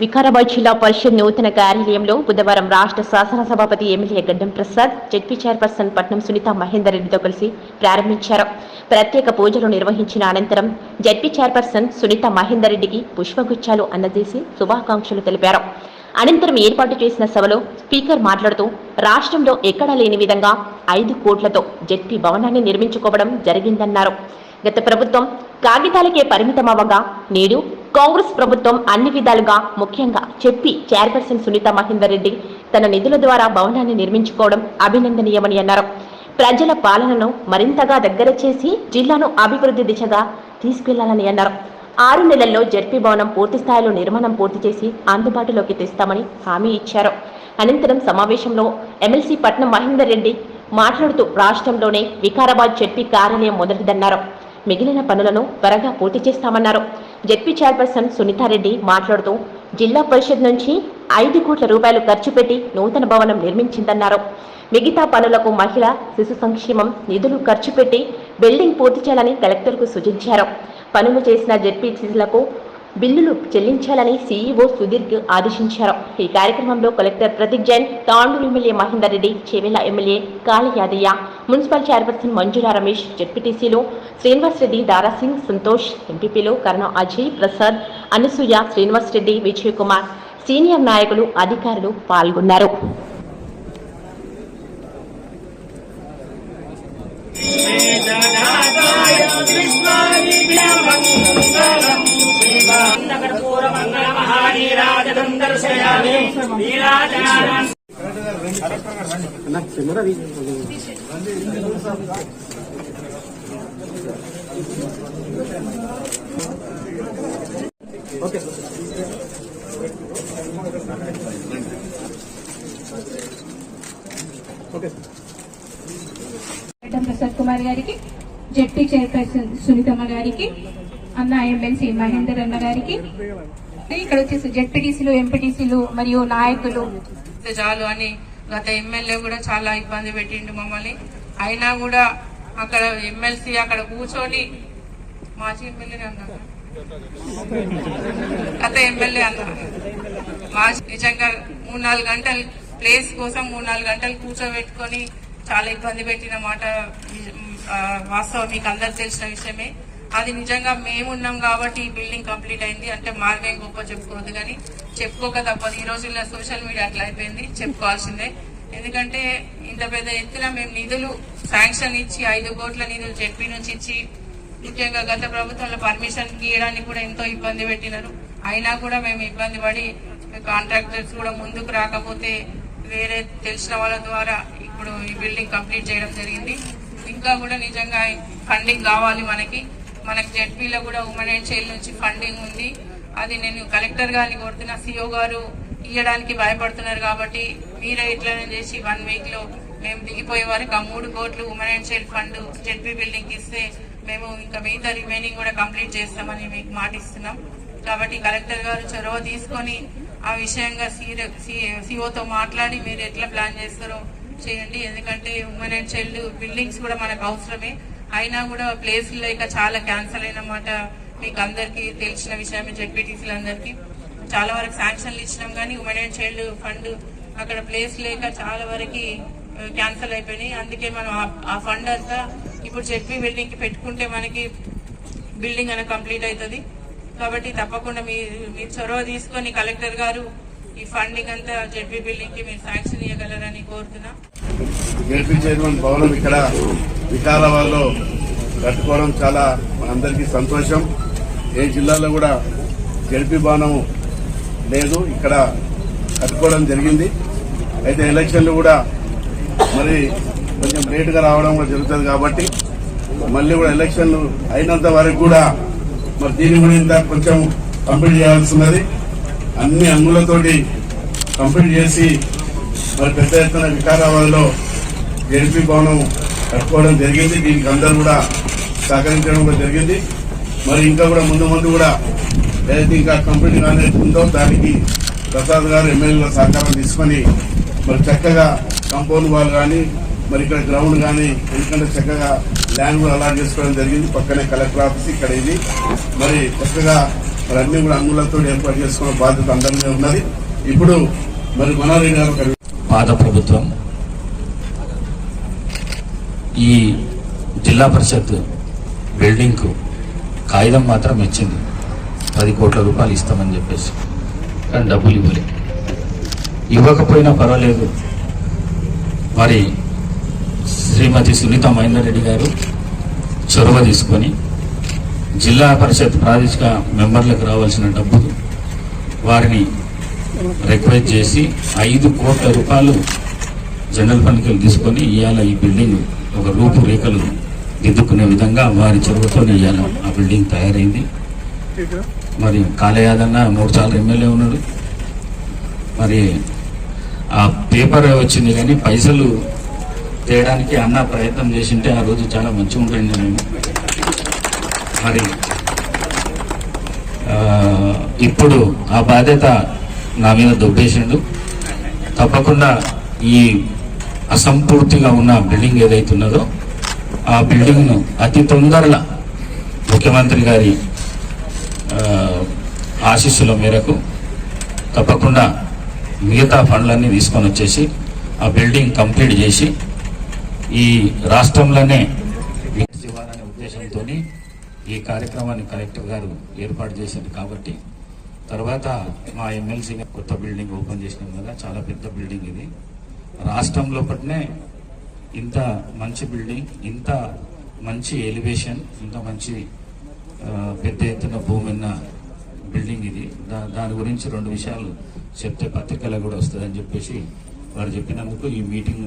వికారాబాద్ జిల్లా పరిషత్ నూతన కార్యాలయంలో బుధవారం రాష్ట్ర శాసనసభాపతి ఎమ్మెల్యే గడ్డం ప్రసాద్ జడ్పీ చైర్పర్సన్ పట్నం సునీత మహేందర్ రెడ్డితో కలిసి ప్రారంభించారు. ప్రత్యేక పూజలు నిర్వహించిన అనంతరం జడ్పీ చైర్పర్సన్ సునీత మహేందర్ రెడ్డికి పుష్పగుచ్చాలు అందజేసి శుభాకాంక్షలు తెలిపారు. అనంతరం ఏర్పాటు చేసిన సభలో స్పీకర్ మాట్లాడుతూ రాష్ట్రంలో ఎక్కడా లేని విధంగా ఐదు కోట్లతో జడ్పీ భవనాన్ని నిర్మించుకోవడం జరిగిందన్నారు. గత ప్రభుత్వం కాగితాలకే పరిమితమవ్వగా నేడు కాంగ్రెస్ ప్రభుత్వం అన్ని విధాలుగా ముఖ్యంగా చెప్పి చైర్పర్సన్ సునీత మహేందర్ రెడ్డి తన నిధుల ద్వారా భవనాన్ని నిర్మించుకోవడం అభినందనీయమని అన్నారు. ప్రజల పాలనను మరింతగా దగ్గర చేసి జిల్లాను అభివృద్ధి దిశగా తీసుకెళ్ళాలని అన్నారు. ఆరు నెలల్లో జడ్పీ భవనం పూర్తి స్థాయిలో నిర్మాణం పూర్తి చేసి అందుబాటులోకి తెస్తామని హామీ ఇచ్చారు. అనంతరం సమావేశంలో ఎమ్మెల్సీ పట్నం మహేందర్ రెడ్డి మాట్లాడుతూ రాష్ట్రంలోనే వికారాబాద్ జడ్పీ కార్యాలయం మొదటిదన్నారు. మిగిలిన పనులను త్వరగా పూర్తి చేస్తామన్నారు. జెడ్పీ చైర్పర్సన్ సునీతారెడ్డి మాట్లాడుతూ జిల్లా పరిషత్ నుంచి ఐదు కోట్ల రూపాయలు ఖర్చు పెట్టి నూతన భవనం నిర్మించిందన్నారు. మిగతా పనులకు మహిళ శిశు సంక్షేమం నిధులు ఖర్చు పెట్టి బిల్డింగ్ పూర్తి చేయాలని కలెక్టర్కు సూచించారు. పనులు చేసిన జెడ్పీసీలకు బిల్లులు చెల్లించాలని సీఈఓ సుదీర్ఘ ఆదేశించారు. ఈ కార్యక్రమంలో collector Prateek Jain Tandur MLA Mahender Reddy Chevella MLA Kale Yadaiah municipal chairperson Manjula Ramesh జడ్పీటీసీలు శ్రీనివాస్ రెడ్డి దారాసింగ్ సంతోష్ ఎంపీపీలో కర్ణ అజయ్ ప్రసాద్ అనసూయ శ్రీనివాస్ రెడ్డి విజయ్ కుమార్ సీనియర్ నాయకులు అధికారులు పాల్గొన్నారు. మంగళమహానీరాజనందర్శయామి నీరాజనానం మేడం ప్రసాద్ కుమార్ గారికి జెడ్పీ చైర్పర్సన్ సునీతమ్మ గారికి అన్న ఎమ్మెల్సీ మహేందర్ అన్న గారికి ఇక్కడ వచ్చేసి జెడ్పీటీసీలు ఎంపీటీసీలు మరియు నాయకులు. చాలు అని గత ఎమ్మెల్యే కూడా చాలా ఇబ్బంది పెట్టిండు మమ్మల్ని. అయినా కూడా అక్కడ ఎమ్మెల్సీ అక్కడ కూర్చొని మాజీ ఎమ్మెల్యే అన్నారు. గత ఎమ్మెల్యే అన్నారు. మాజీ నిజంగా మూడు నాలుగు గంటలు ప్లేస్ కోసం మూడు నాలుగు గంటలు కూర్చోబెట్టుకొని చాలా ఇబ్బంది పెట్టిన మాట వాస్తవం మీకు అందరు తెలిసిన విషయమే. అది నిజంగా మేమున్నాం కాబట్టి ఈ బిల్డింగ్ కంప్లీట్ అయింది. అంటే మార్గం గొప్ప చెప్పుకోవద్దు కానీ చెప్పుకోక తప్పదు. ఈ రోజుల్లో సోషల్ మీడియా అట్లా అయిపోయింది చెప్పుకోవాల్సిందే. ఎందుకంటే ఇంత పెద్ద ఎత్తున మేము నిధులు శాంక్షన్ ఇచ్చి ఐదు కోట్ల నిధులు జెడ్పీ నుంచి ఇచ్చి ముఖ్యంగా గత ప్రభుత్వంలో పర్మిషన్ గీయడానికి కూడా ఎంతో ఇబ్బంది పెట్టినారు. అయినా కూడా మేము ఇబ్బంది పడి కాంట్రాక్టర్స్ కూడా ముందుకు రాకపోతే వేరే తెలిసిన వాళ్ళ ద్వారా ఇప్పుడు ఈ బిల్డింగ్ కంప్లీట్ చేయడం జరిగింది. ఇంకా కూడా నిజంగా ఫండింగ్ కావాలి మనకి. మనకి జెడ్పీలో కూడా ఉమెన్ అండ్ చైల్డ్ నుంచి ఫండింగ్ ఉంది. అది నేను కలెక్టర్ గారిని కోరుతున్నా సిఓ గారు ఇవ్వడానికి భయపడుతున్నారు కాబట్టి మీరే ఇట్లనే చేసి వన్ వీక్లో మేము దిగిపోయే వరకు ఆ మూడు కోట్లు women and child fund ZP building ఇస్తే మేము ఇంకా మిగతా రిమైనింగ్ కూడా కంప్లీట్ చేస్తామని మీకు మాటిస్తున్నాం. కాబట్టి కలెక్టర్ గారు చొరవ తీసుకొని ఆ విషయంగా సిఓతో మాట్లాడి మీరు ఎట్లా ప్లాన్ చేస్తారో చేయండి. ఎందుకంటే ఉమెన్ అండ్ చైల్డ్ బిల్డింగ్స్ కూడా మనకు అవసరమే. అయినా కూడా ప్లేస్ లేక చాలా క్యాన్సల్ అయినమాట మీకు అందరికీ తెలిసిన విషయమే జెడ్పీటీసీలు అందరికీ. చాలా వరకు శాంక్షన్లు ఇచ్చినాం కానీ ఉమెన్ అండ్ చైల్డ్ ఫండ్ అక్కడ ప్లేస్ లేక చాలా వరకు క్యాన్సల్ అయిపోయినాయి. అందుకే మనం ఆ- ఫండ్ అంతా ఇప్పుడు జెడ్పీ బిల్డింగ్కి పెట్టుకుంటే మనకి బిల్డింగ్ అనేది కంప్లీట్ అవుతుంది. కాబట్టి తప్పకుండా మీరు చొరవ తీసుకొని కలెక్టర్ గారు ఈ ఫండింగ్ అంతా జెడ్పీ బిల్డింగ్కి మీరు శాంక్షన్ ఇవ్వగలరని కోరుతున్నా. జడ్పీ చైర్మన్ భవనం ఇక్కడ వికారాబాద్లో కట్టుకోవడం చాలా మనందరికీ సంతోషం. ఏ జిల్లాలో కూడా జడ్పీ భవనం లేదు ఇక్కడ కట్టుకోవడం జరిగింది. అయితే ఎలక్షన్లు కూడా మరి కొంచెం లేటుగా రావడం కూడా జరుగుతుంది కాబట్టి మళ్ళీ కూడా ఎలక్షన్లు అయినంత వరకు కూడా మరి దీని కూడా ఇంత కొంచెం కంప్లీట్ చేయాల్సి ఉన్నది అన్ని అంగులతోటి కంప్లీట్ చేసి మరి పెద్ద ఎత్తున వికారాబాద్లో లో భవనం కట్టుకోవడం జరిగింది. దీనికి అందరూ కూడా సహకరించడం కూడా జరిగింది. మరి ఇంకా కూడా ముందు ముందు కూడా ఏదైతే ఇంకా కంప్లీట్ కానేది ఉందో దానికి ప్రసాద్ గారు ఎమ్మెల్యేల సహకారం తీసుకొని మరి చక్కగా కాంపౌండ్ వాళ్ళు కానీ మరి ఇక్కడ గ్రౌండ్ కానీ ఎందుకంటే చక్కగా ల్యాండ్ కూడా అలాట్ చేసుకోవడం జరిగింది. పక్కనే కలెక్టర్ ఆఫీస్ ఇక్కడ ఇది. మరి చక్కగా మరి అన్ని కూడా అంగులతో ఏర్పాటు చేసుకున్న బాధ్యత అందరినీ ఉన్నది. ఇప్పుడు మరి మనోహర్ గారు పాత ప్రభుత్వం ఈ జిల్లా పరిషత్ బిల్డింగ్కు కాగితం మాత్రం ఇచ్చింది. పది కోట్ల రూపాయలు ఇస్తామని చెప్పేసి. కానీ డబ్బులు ఇవ్వలేదు ఇవ్వకపోయినా పర్వాలేదు. మరి శ్రీమతి సునీత మహేందర్ రెడ్డి గారు చొరవ తీసుకొని జిల్లా పరిషత్ ప్రాదేశిక మెంబర్లకు రావాల్సిన డబ్బులు వారిని రిక్వెస్ట్ చేసి ఐదు కోట్ల రూపాయలు జనరల్ ఫండ్కి తీసుకొని ఇవాళ ఈ బిల్డింగ్ ఒక రూపురేఖలు దిద్దుకునే విధంగా వారి చొరవతో ఇవాళ ఆ బిల్డింగ్ తయారైంది. మరి కాళయాదన్న మూడు సార్లు ఎమ్మెల్యే ఉన్నాడు. మరి ఆ పేపర్ వచ్చింది కానీ పైసలు తేయడానికి అన్న ప్రయత్నం చేసింటే ఆ రోజు చాలా మంచిగా ఉంటుంది మేము మరి ఇప్పుడు ఆ బాధ్యత నా మీద దొబ్బేసిండు. తప్పకుండా ఈ అసంపూర్తిగా ఉన్న బిల్డింగ్ ఏదైతే ఉన్నదో ఆ బిల్డింగ్ను అతి తొందరలో ముఖ్యమంత్రి గారి ఆశీస్సుల మేరకు తప్పకుండా మిగతా ఫండ్లన్నీ తీసుకొని వచ్చేసి ఆ బిల్డింగ్ కంప్లీట్ చేసి ఈ రాష్ట్రంలోనే ఇవ్వాలనే ఉద్దేశంతో ఈ కార్యక్రమాన్ని కలెక్టర్ గారు ఏర్పాటు చేశారు కాబట్టి తర్వాత మా ఎమ్మెల్సీ కొత్త బిల్డింగ్ ఓపెన్ చేసినాం కదా చాలా పెద్ద బిల్డింగ్ ఇది. రాష్ట్రంలో పట్నే ఇంత మంచి బిల్డింగ్ ఇంత మంచి ఎలివేషన్ ఇంత మంచి పెద్ద ఎత్తున భూమి ఉన్న బిల్డింగ్ ఇది. దా దాని గురించి రెండు విషయాలు చెప్తే పత్రికలో కూడా వస్తుందని చెప్పేసి వారు చెప్పినందుకు ఈ మీటింగ్